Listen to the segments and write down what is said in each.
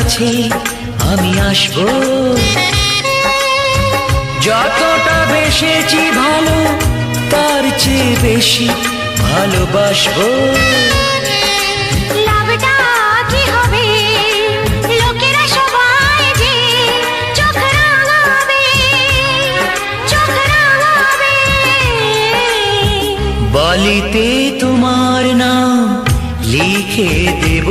কাছে আমি আসব। যতটা বেসেছি ভালো তার চেয়ে বেশি ভালোবাসবো। বালিতে তোমার নাম লিখে দেব।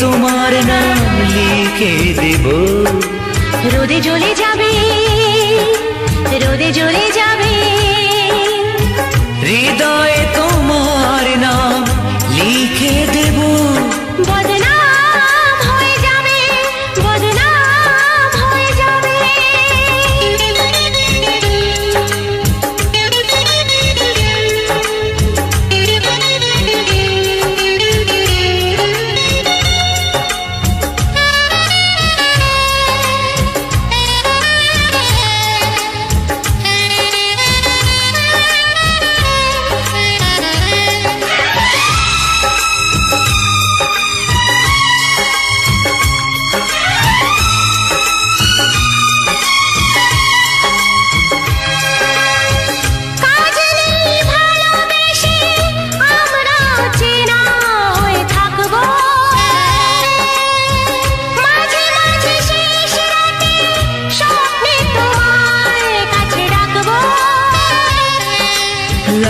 তোমার নাম লিখে দেব। রোদে জ্বলে যাবে রোদে জ্বলে যাবে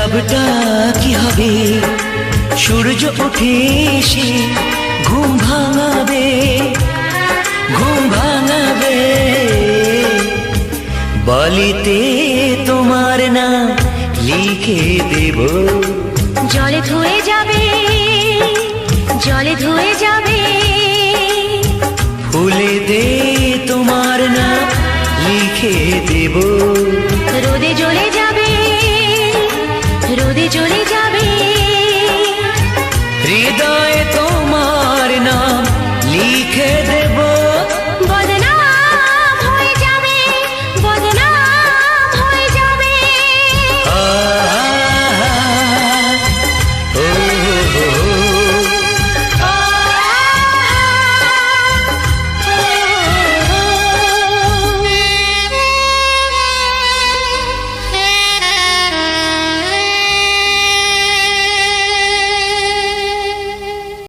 লাভটা কি হবে? সূর্য উঠে এসে ঘুম ভাঙাবে ঘুম ভাঙাবে। বালিতে তোমার নাম লিখে দেব। জলে ধুয়ে যাবে জলে ধুয়ে যাবে। ফুলে দে তোমার নাম লিখে দেব। রোদে